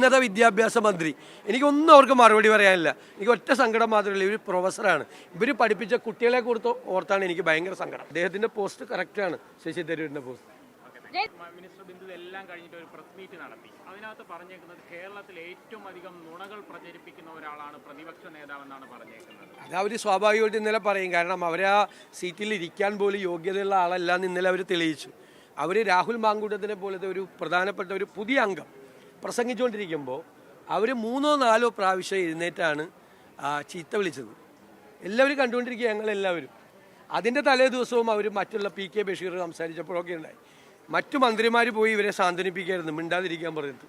ഉന്നത വിദ്യാഭ്യാസ മന്ത്രി. എനിക്കൊന്നും അവർക്ക് മറുപടി പറയാനില്ല. എനിക്ക് ഒറ്റ സങ്കടം മാത്രമല്ല ഇവർ പ്രൊഫസറാണ്. ഇവർ പഠിപ്പിച്ച കുട്ടികളെ കുറിച്ച് ഓർത്താണ് എനിക്ക് ഭയങ്കര സങ്കടം. അദ്ദേഹത്തിന്റെ പോസ്റ്റ് കറക്റ്റാണ് ശശി തരൂരിന്റെ പോസ്റ്റ് മിനിസ്റ്റർ ബിന്ദു എല്ലാം കഴിഞ്ഞിട്ട് ഒരു പ്രസ് മീറ്റ് നടത്തി. അതിനകത്ത് പറഞ്ഞേക്കുന്നത് കേരളത്തിൽ ഏറ്റവും അധികം നുണകൾ പ്രചരിപ്പിക്കുന്ന ഒരാളാണ് പ്രതിപക്ഷ നേതാവെന്നാണ് പറഞ്ഞേക്കുന്നത്. അത് അവർ സ്വാഭാവികമായിട്ട് ഇന്നലെ പറയും. കാരണം അവർ ആ സീറ്റിൽ ഇരിക്കാൻ പോലും യോഗ്യതയുള്ള ആളല്ല എന്ന് ഇന്നലെ അവർ തെളിയിച്ചു. അവർ രാഹുൽ മാങ്കൂട്ടത്തിനെ പോലത്തെ ഒരു പ്രധാനപ്പെട്ട ഒരു പുതിയ അംഗം. പ്രസംഗിച്ചുകൊണ്ടിരിക്കുമ്പോൾ അവർ മൂന്നോ നാലോ പ്രാവശ്യം എഴുന്നേറ്റാണ് ചീത്ത വിളിച്ചത്. എല്ലാവരും കണ്ടുകൊണ്ടിരിക്കുക ഞങ്ങളെല്ലാവരും. അതിന്റെ തലേ ദിവസവും അവർ മറ്റുള്ള പി കെ ബഷീർ സംസാരിച്ചപ്പോഴൊക്കെ ഉണ്ടായി. മറ്റു മന്ത്രിമാർ പോയി ഇവരെ സാന്ത്വനിപ്പിക്കായിരുന്നു മിണ്ടാതിരിക്കാൻ പറഞ്ഞിട്ട്.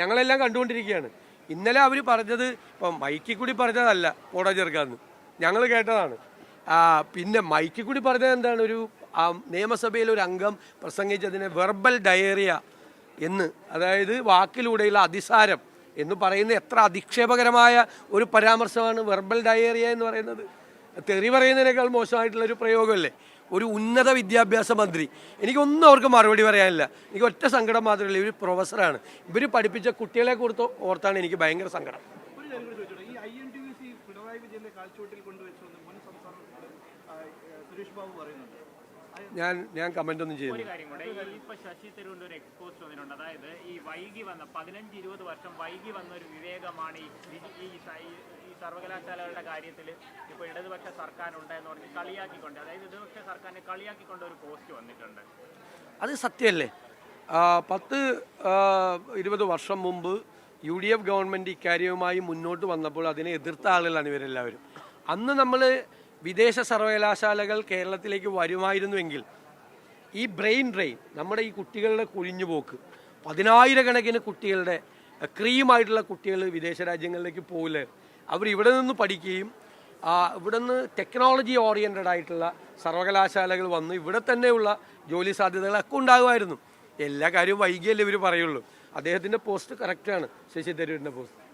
ഞങ്ങളെല്ലാം കണ്ടുകൊണ്ടിരിക്കുകയാണ്. ഇന്നലെ അവർ പറഞ്ഞത് ഇപ്പം മൈക്കിൽ കൂടി പറഞ്ഞതല്ല പോടാ ചേർക്കാന്ന് ഞങ്ങൾ കേട്ടതാണ്. പിന്നെ മൈക്കിൽ കൂടി പറഞ്ഞത് എന്താണ്? ഒരു നിയമസഭയിൽ ഒരു അംഗം പ്രസംഗിച്ചതിനെ വെർബൽ ഡയേറിയ എന്ന് അതായത് വാക്കിലൂടെയുള്ള അതിസാരം എന്ന് പറയുന്ന എത്ര അധിക്ഷേപകരമായ ഒരു പരാമർശമാണ് വെർബൽ ഡയേറിയ എന്ന് പറയുന്നത്. തെറി പറയുന്നതിനേക്കാൾ മോശമായിട്ടുള്ള ഒരു പ്രയോഗമല്ലേ? ഒരു ഉന്നത വിദ്യാഭ്യാസ മന്ത്രി. എനിക്കൊന്നും അവർക്ക് മറുപടി പറയാനില്ല. എനിക്ക് ഒറ്റ സങ്കടം മാത്രമല്ല? ഇവർ പ്രൊഫസറാണ്. ഇവർ പഠിപ്പിച്ച കുട്ടികളെ കുറിച്ച് ഓർത്താണ് എനിക്ക് ഭയങ്കര സങ്കടം. സുരേഷ് ബാബു പറയുന്നുണ്ട്. ഞാൻ ഞാൻ കമന്റ് ഒന്നും ഒരു ചെയ്യുന്നു കാര്യം കൂടെ ഇപ്പൊ ശശി തരൂരിന്റെ ഒരു എക്സ്പോസ് വന്നിട്ടുണ്ട്. അതായത് ഈ വൈകി വന്ന പതിനഞ്ച് ഇരുപത് വർഷം വൈകി വന്ന ഒരു വിവേകമാണ് ഈ ഈ ഈ- സർവകലാശാലകളുടെ കാര്യത്തിൽ ഇപ്പൊ ഇടതുപക്ഷ സർക്കാർ ഉണ്ട് എന്ന് പറഞ്ഞ് കളിയാക്കിക്കൊണ്ട് അതായത് ഇടതുപക്ഷ സർക്കാരിനെ കളിയാക്കിക്കൊണ്ട് ഒരു പോസ്റ്റ് വന്നിട്ടുണ്ട്. അത് സത്യമല്ലേ? പത്ത് ഇരുപത് വർഷം മുമ്പ് യു ഡി എഫ് ഗവൺമെന്റ് ഇക്കാര്യവുമായി മുന്നോട്ട് വന്നപ്പോൾ അതിനെ എതിർത്ത ആളുകളാണ് ഇവരെല്ലാവരും. അന്ന് നമ്മൾ വിദേശ സർവകലാശാലകൾ കേരളത്തിലേക്ക് വരുമായിരുന്നുവെങ്കിൽ ഈ ബ്രെയിൻ ഡ്രെയിൻ നമ്മുടെ ഈ കുട്ടികളുടെ കുഴിഞ്ഞുപോക്ക് പതിനായിരക്കണക്കിന് കുട്ടികളുടെ ക്രീമായിട്ടുള്ള കുട്ടികൾ വിദേശ രാജ്യങ്ങളിലേക്ക് പോകില്ല അവർ ഇവിടെ നിന്ന് പഠിക്കുകയും ഇവിടെ നിന്ന് ടെക്നോളജി ഓറിയന്റഡ് ആയിട്ടുള്ള സർവകലാശാലകൾ വന്ന് ഇവിടെ തന്നെയുള്ള ജോലി സാധ്യതകളൊക്കെ ഉണ്ടാകുമായിരുന്നു. എല്ലാ കാര്യവും വൈകിയല്ലേ ഇവർ പറയുള്ളൂ. അദ്ദേഹത്തിന്റെ പോസ്റ്റ് കറക്റ്റാണ് ശശി തരൂരിന്റെ പോസ്റ്റ്